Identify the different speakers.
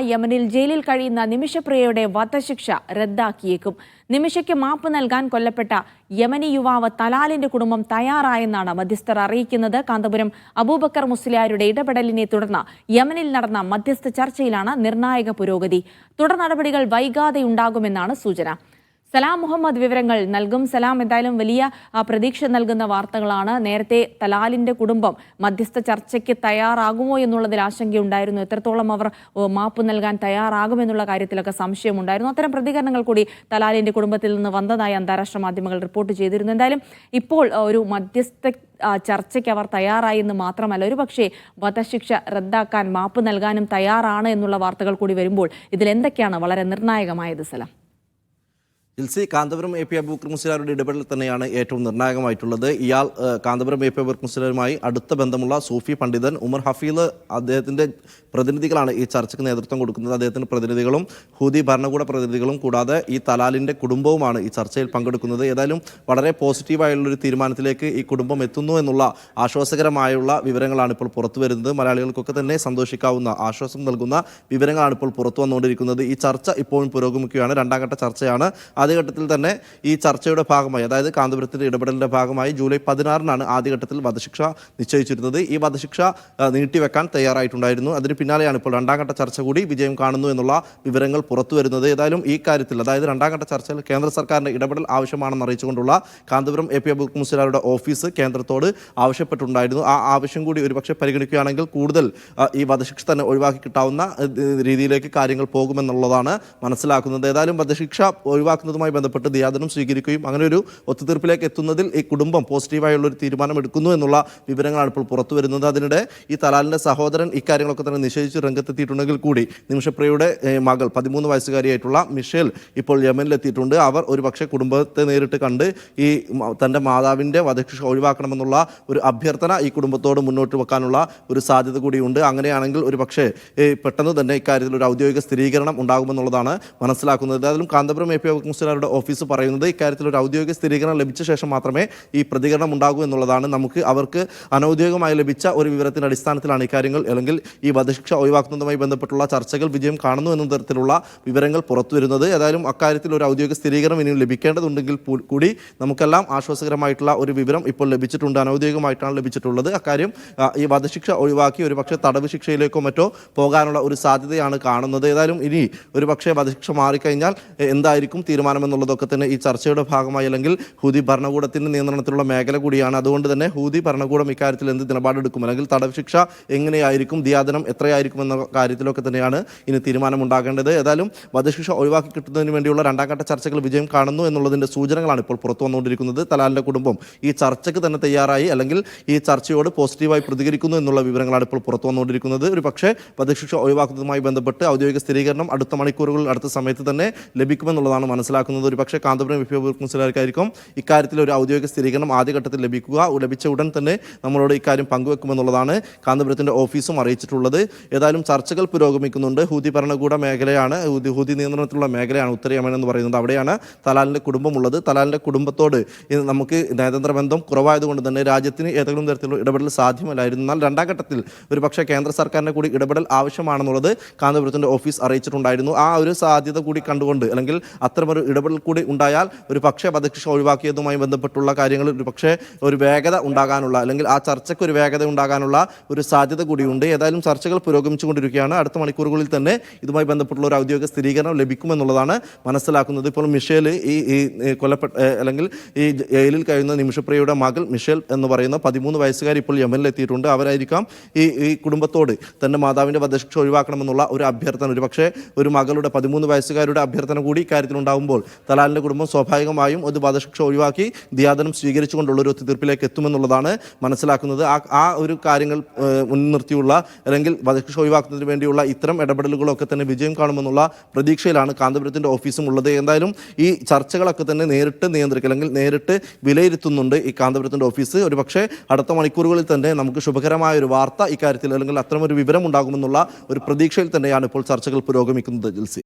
Speaker 1: യമനിൽ ജയിലിൽ കഴിയുന്ന നിമിഷപ്രിയയുടെ വധശിക്ഷ റദ്ദാക്കിയേക്കും. നിമിഷയ്ക്ക് മാപ്പ് നൽകാൻ കൊല്ലപ്പെട്ട യമനി യുവാവ് തലാലിന്റെ കുടുംബം തയ്യാറായെന്നാണ് മധ്യസ്ഥർ അറിയിക്കുന്നത്. കാന്തപുരം അബൂബക്കർ മുസ്ലിയാരുടെ ഇടപെടലിനെ തുടർന്ന് യമനിൽ നടന്ന മധ്യസ്ഥ ചർച്ചയിലാണ് നിർണായക പുരോഗതി. തുടർ നടപടികൾ വൈകാതെ ഉണ്ടാകുമെന്നാണ് സൂചന. സലാം മുഹമ്മദ് വിവരങ്ങൾ നൽകും. സലാം എന്തായാലും വലിയ പ്രതീക്ഷ നൽകുന്ന വാർത്തകളാണ്. നേരത്തെ തലാലിന്റെ കുടുംബം മധ്യസ്ഥ ചർച്ചയ്ക്ക് തയ്യാറാകുമോ എന്നുള്ളതിൽ ആശങ്കയുണ്ടായിരുന്നു. എത്രത്തോളം അവർ മാപ്പ് നൽകാൻ തയ്യാറാകുമെന്നുള്ള കാര്യത്തിലൊക്കെ സംശയമുണ്ടായിരുന്നു. അത്തരം പ്രതികരണങ്ങൾ കൂടി തലാലിന്റെ കുടുംബത്തിൽ നിന്ന് വന്നതായി അന്താരാഷ്ട്ര മാധ്യമങ്ങൾ റിപ്പോർട്ട് ചെയ്തിരുന്നു. എന്തായാലും ഇപ്പോൾ ഒരു മധ്യസ്ഥ ചർച്ചയ്ക്ക് അവർ തയ്യാറായി എന്ന് മാത്രമല്ല ഒരു പക്ഷേ വധശിക്ഷ റദ്ദാക്കാൻ മാപ്പ് നൽകാനും തയ്യാറാണ് എന്നുള്ള വാർത്തകൾ കൂടി വരുമ്പോൾ ഇതിൽ എന്തൊക്കെയാണ് വളരെ നിർണായകമായത് സലാം?
Speaker 2: ജിൽസി കാന്തപുരം എ പി അബൂക്കർ മുസ്ലിയാരുടെ ഇടപെടൽ തന്നെയാണ് ഏറ്റവും നിർണായകമായിട്ടുള്ളത്. ഇയാൾ കാന്തപുരം എ പി അബൂക്കർ മുസ്ലിയാരുമായി അടുത്ത ബന്ധമുള്ള സൂഫി പണ്ഡിതൻ ഉമർ ഹഫീൽ അദ്ദേഹത്തിന്റെ പ്രതിനിധികളാണ് ഈ ചർച്ചയ്ക്ക് നേതൃത്വം കൊടുക്കുന്നത്. അദ്ദേഹത്തിന്റെ പ്രതിനിധികളും ഹൂദി ഭരണകൂട പ്രതിനിധികളും കൂടാതെ ഈ തലാലിന്റെ കുടുംബവുമാണ് ഈ ചർച്ചയിൽ പങ്കെടുക്കുന്നത്. ഏതായാലും വളരെ പോസിറ്റീവായുള്ളൊരു തീരുമാനത്തിലേക്ക് ഈ കുടുംബം എത്തുന്നു എന്നുള്ള ആശ്വാസകരമായുള്ള വിവരങ്ങളാണ് ഇപ്പോൾ പുറത്തു വരുന്നത്. മലയാളികൾക്കൊക്കെ തന്നെ സന്തോഷിക്കാവുന്ന ആശ്വാസം നൽകുന്ന വിവരങ്ങളാണ് ഇപ്പോൾ പുറത്തു വന്നുകൊണ്ടിരിക്കുന്നത്. ഈ ചർച്ച ഇപ്പോഴും പുരോഗമിക്കുകയാണ്. രണ്ടാം ഘട്ട ചർച്ചയാണ്. ആദ്യഘട്ടത്തിൽ തന്നെ ഈ ചർച്ചയുടെ ഭാഗമായി അതായത് കാന്തപുരത്തിന്റെ ഇടപെടലിന്റെ ഭാഗമായി ജൂലൈ പതിനാറിനാണ് ആദ്യഘട്ടത്തിൽ വധശിക്ഷ നിശ്ചയിച്ചിരുന്നത്. ഈ വധശിക്ഷ നീട്ടിവെക്കാൻ തയ്യാറായിട്ടുണ്ടായിരുന്നു. അതിന് പിന്നാലെയാണ് ഇപ്പോൾ രണ്ടാം ഘട്ട ചർച്ച കൂടി വിജയം കാണുന്നു എന്നുള്ള വിവരങ്ങൾ പുറത്തു വരുന്നത് ഏതായാലും ഈ കാര്യത്തിൽ അതായത് രണ്ടാം ഘട്ട ചർച്ചയിൽ കേന്ദ്ര സർക്കാരിന്റെ ഇടപെടൽ ആവശ്യമാണെന്ന് അറിയിച്ചുകൊണ്ടുള്ള കാന്തപുരം എ പി അബുൽ മുസ്ലാരുടെ ഓഫീസ് കേന്ദ്രത്തോട് ആവശ്യപ്പെട്ടിട്ടുണ്ടായിരുന്നു. ആ ആവശ്യം കൂടി ഒരുപക്ഷെ പരിഗണിക്കുകയാണെങ്കിൽ കൂടുതൽ ഈ വധശിക്ഷ തന്നെ ഒഴിവാക്കി കിട്ടാവുന്ന രീതിയിലേക്ക് കാര്യങ്ങൾ പോകുമെന്നുള്ളതാണ് മനസ്സിലാക്കുന്നത്. ഏതായാലും വധശിക്ഷ ഒഴിവാക്കുന്നതുമായി ബന്ധപ്പെട്ട് ദിയാദനം സ്വീകരിക്കുകയും അങ്ങനെ ഒരു ഒത്തുതീർപ്പിലേക്ക് എത്തുന്നതിൽ ഈ കുടുംബം പോസിറ്റീവായുള്ള ഒരു തീരുമാനം എടുക്കുന്നു എന്നുള്ള വിവരങ്ങളാണ് ഇപ്പോൾ പുറത്തു വരുന്നത്. അതിനിടെ ഈ തലാലിന്റെ സഹോദരൻ ഇക്കാര്യങ്ങളൊക്കെ തന്നെ നിഷേധിച്ച് രംഗത്തെത്തിയിട്ടുണ്ടെങ്കിൽ കൂടി നിമിഷപ്രിയയുടെ മകൾ പതിമൂന്ന് വയസ്സുകാരിയായിട്ടുള്ള മിഷേൽ ഇപ്പോൾ യമനിലെത്തിയിട്ടുണ്ട്. അവർ ഒരു പക്ഷേ കുടുംബത്തെ നേരിട്ട് കണ്ട് ഈ തന്റെ മാതാവിന്റെ വധശിക്ഷ ഒഴിവാക്കണമെന്നുള്ള ഒരു അഭ്യർത്ഥന ഈ കുടുംബത്തോട് മുന്നോട്ട് വെക്കാനുള്ള ഒരു സാധ്യത കൂടിയുണ്ട്. അങ്ങനെയാണെങ്കിൽ ഒരു പക്ഷേ പെട്ടെന്ന് തന്നെ ഇക്കാര്യത്തിൽ ഒരു ഔദ്യോഗിക സ്ഥിരീകരണം ഉണ്ടാകുമെന്നുള്ളതാണ് മനസ്സിലാക്കുന്നത്. ഏതായാലും കാന്തപുരം എ പി മുസ്ലിയാരുടെ ഓഫീസ് പറയുന്നത് ഇക്കാര്യത്തിൽ ഒരു ഔദ്യോഗിക സ്ഥിരീകരണം ലഭിച്ച ശേഷം മാത്രമേ ഈ പ്രതികരണം ഉണ്ടാകൂ എന്നുള്ളതാണ്. നമുക്ക് അവർക്ക് അനൌദ്യോഗികമായി ലഭിച്ച ഒരു വിവരത്തിന്റെ അടിസ്ഥാനത്തിലാണ് ഇക്കാര്യങ്ങൾ അല്ലെങ്കിൽ ഈ വധശിക്ഷ ഒഴിവാക്കുന്നതുമായി ബന്ധപ്പെട്ടുള്ള ചർച്ചകൾ വിജയം കാണുന്നു എന്ന തരത്തിലുള്ള വിവരങ്ങൾ പുറത്തു വരുന്നത്. ഏതായാലും അക്കാര്യത്തിൽ ഒരു ഔദ്യോഗിക സ്ഥിരീകരണം ഇനിയും ലഭിക്കേണ്ടതുണ്ടെങ്കിൽ കൂടി നമുക്കെല്ലാം ആശ്വാസകരമായിട്ടുള്ള ഒരു വിവരം ഇപ്പോൾ ലഭിച്ചിട്ടുണ്ട്. അനൌദ്യോഗികമായിട്ടാണ് ലഭിച്ചിട്ടുള്ളത്. അക്കാര്യം ഈ വധശിക്ഷ ഒഴിവാക്കി ഒരു പക്ഷേ തടവ് ശിക്ഷയിലേക്കോ മറ്റോ പോകാനുള്ള ഒരു സാധ്യതയാണ് കാണുന്നത്. ഏതായാലും ഇനി ഒരു പക്ഷേ വധശിക്ഷ മാറിക്കഴിഞ്ഞാൽ എന്തായിരിക്കും എന്തായിരിക്കും തീരുമാനമെന്നുള്ളതൊക്കെ തന്നെ ഈ ചർച്ചയുടെ ഭാഗമായി അല്ലെങ്കിൽ ഹൂതി ഭരണകൂടത്തിന്റെ നിയന്ത്രണത്തിലുള്ള മേഖല കൂടിയാണ്. അതുകൊണ്ട് തന്നെ ഹൂതി ഭരണകൂടം ഇക്കാര്യത്തിൽ എന്ത് നിലപാടെടുക്കും? അല്ലെങ്കിൽ തടവ് ശിക്ഷ എങ്ങനെയായിരിക്കും? ദിയാദനം എത്രയായിരിക്കും എന്ന കാര്യത്തിലൊക്കെ തന്നെയാണ് ഇനി തീരുമാനമുണ്ടാകേണ്ടത്. ഏതായാലും വധശിക്ഷ ഒഴിവാക്കി കിട്ടുന്നതിന് വേണ്ടിയുള്ള രണ്ടാം ഘട്ട ചർച്ചകൾ വിജയം കാണുന്നു എന്നുള്ളതിന്റെ സൂചനകളാണ് ഇപ്പോൾ പുറത്തു വന്നുകൊണ്ടിരിക്കുന്നത്. തലാലിന്റെ കുടുംബം ഈ ചർച്ചയ്ക്ക് തന്നെ തയ്യാറായി അല്ലെങ്കിൽ ഈ ചർച്ചയോട് പോസിറ്റീവായി പ്രതികരിക്കുന്നു എന്നുള്ള വിവരങ്ങളാണ് ഇപ്പോൾ പുറത്തു വന്നുകൊണ്ടിരിക്കുന്നത്. ഒരു പക്ഷേ വധശിക്ഷ ഒഴിവാക്കുന്നതുമായി ബന്ധപ്പെട്ട് ഔദ്യോഗിക സ്ഥിരീകരണം അടുത്ത മണിക്കൂറുകളിൽ അടുത്ത സമയത്ത് തന്നെ ലഭിക്കുമെന്നുള്ളതാണ് മനസ്സിലാക്കുന്നത് ഒരു പക്ഷേ കാന്തപുരം വിഭവകുൻസിലായിരിക്കും ഇക്കാര്യത്തിൽ ഒരു ഔദ്യോഗിക സ്ഥിരീകരണം ആദ്യഘട്ടത്തിൽ ലഭിക്കുക. ലഭിച്ച ഉടൻ തന്നെ നമ്മളോട് ഇക്കാര്യം പങ്കുവെക്കുമെന്നുള്ളതാണ് കാന്തപുരത്തിന്റെ ഓഫീസും അറിയിച്ചിട്ടുള്ളത്. ഏതായാലും ചർച്ചകൾ പുരോഗമിക്കുന്നുണ്ട്. ഹൂതി ഭരണകൂട മേഖലയാണ് ഹൂതി നിയന്ത്രണത്തിലുള്ള മേഖലയാണ് ഉത്തരയമൻ എന്ന് പറയുന്നത്. അവിടെയാണ് തലാലിന്റെ കുടുംബമുള്ളത്. തലാലിന്റെ കുടുംബത്തോട് നമുക്ക് നയതന്ത്ര ബന്ധം കുറവായതുകൊണ്ട് തന്നെ രാജ്യത്തിന് ഏതെങ്കിലും തരത്തിലുള്ള ഇടപെടൽ സാധ്യമല്ലായിരുന്നു. എന്നാൽ രണ്ടാം ഘട്ടത്തിൽ ഒരു പക്ഷേ കേന്ദ്ര സർക്കാരിന്റെ കൂടി ഇടപെടൽ ആവശ്യമാണെന്നുള്ളത് കാന്തപുരത്തിന്റെ ഓഫീസ് അറിയിച്ചിട്ടുണ്ടായിരുന്നു. ആ ഒരു സാധ്യത കൂടി കണ്ടുകൊണ്ട് അല്ലെങ്കിൽ അത്തരമൊരു ഇടപെടൽ കൂടി ഉണ്ടായാൽ ഒരു പക്ഷേ വധശിക്ഷ ഒഴിവാക്കിയതുമായി ബന്ധപ്പെട്ടുള്ള കാര്യങ്ങൾ ഒരു പക്ഷേ ഒരു വേഗത ഉണ്ടാകാനുള്ള അല്ലെങ്കിൽ ആ ചർച്ചയ്ക്ക് ഒരു വേഗത ഉണ്ടാകാനുള്ള ഒരു സാധ്യത കൂടിയുണ്ട്. ഏതായാലും ചർച്ചകൾ പുരോഗമിച്ചുകൊണ്ടിരിക്കുകയാണ്. അടുത്ത മണിക്കൂറുകളിൽ തന്നെ ഇതുമായി ബന്ധപ്പെട്ടുള്ള ഒരു ഔദ്യോഗിക സ്ഥിരീകരണം ലഭിക്കുമെന്നുള്ളതാണ് മനസ്സിലാക്കുന്നത്. ഇപ്പോൾ മിഷേൽ ഈ ഈ കൊല്ലപ്പെട്ട അല്ലെങ്കിൽ ഈ ജയിലിൽ കഴിയുന്ന നിമിഷപ്രിയയുടെ മകൾ മിഷേൽ എന്ന് പറയുന്ന പതിമൂന്ന് വയസ്സുകാർ ഇപ്പോൾ യമനിൽ എത്തിയിട്ടുണ്ട്. അവരായിരിക്കാം ഈ ഈ കുടുംബത്തോട് തന്റെ മാതാവിന്റെ വധശിക്ഷ ഒഴിവാക്കണമെന്നുള്ള ഒരു അഭ്യർത്ഥന. ഒരു പക്ഷേ ഒരു മകളുടെ പതിമൂന്ന് വയസ്സുകാരുടെ അഭ്യർത്ഥന കൂടി ഇക്കാര്യത്തിൽ ഉണ്ടാകുമ്പോൾ തലാലിന്റെ കുടുംബം സ്വാഭാവികമായും ഒരു വധശിക്ഷ ഒഴിവാക്കി ദിയാദനം സ്വീകരിച്ചുകൊണ്ടുള്ള ഒരു ഒത്തുതീർപ്പിലേക്ക് എത്തുമെന്നുള്ളതാണ് മനസ്സിലാക്കുന്നത്. ആ ആ ഒരു കാര്യങ്ങൾ മുൻനിർത്തിയുള്ള അല്ലെങ്കിൽ വധശിക്ഷ ഒഴിവാക്കുന്നതിന് വേണ്ടിയുള്ള ഇത്തരം ഇടപെടലുകളൊക്കെ തന്നെ വിജയം കാണുമെന്നുള്ള പ്രതീക്ഷയിലാണ് കാന്തപുരത്തിന്റെ ഓഫീസും ഉള്ളത്. എന്തായാലും ഈ ചർച്ചകളൊക്കെ തന്നെ നേരിട്ട് നിയന്ത്രിക്കുക അല്ലെങ്കിൽ നേരിട്ട് വിലയിരുത്തുന്നുണ്ട് ഈ കാന്തപുരത്തിന്റെ ഓഫീസ്. ഒരു പക്ഷേ അടുത്ത മണിക്കൂറുകളിൽ തന്നെ നമുക്ക് ശുഭകരമായ ഒരു വാർത്ത ഇക്കാര്യത്തിൽ അല്ലെങ്കിൽ അത്തരമൊരു വിവരം ഉണ്ടാകുമെന്നുള്ള ഒരു പ്രതീക്ഷയിൽ തന്നെയാണ് ഇപ്പോൾ ചർച്ചകൾ പുരോഗമിക്കുന്നത് ജിൽസി.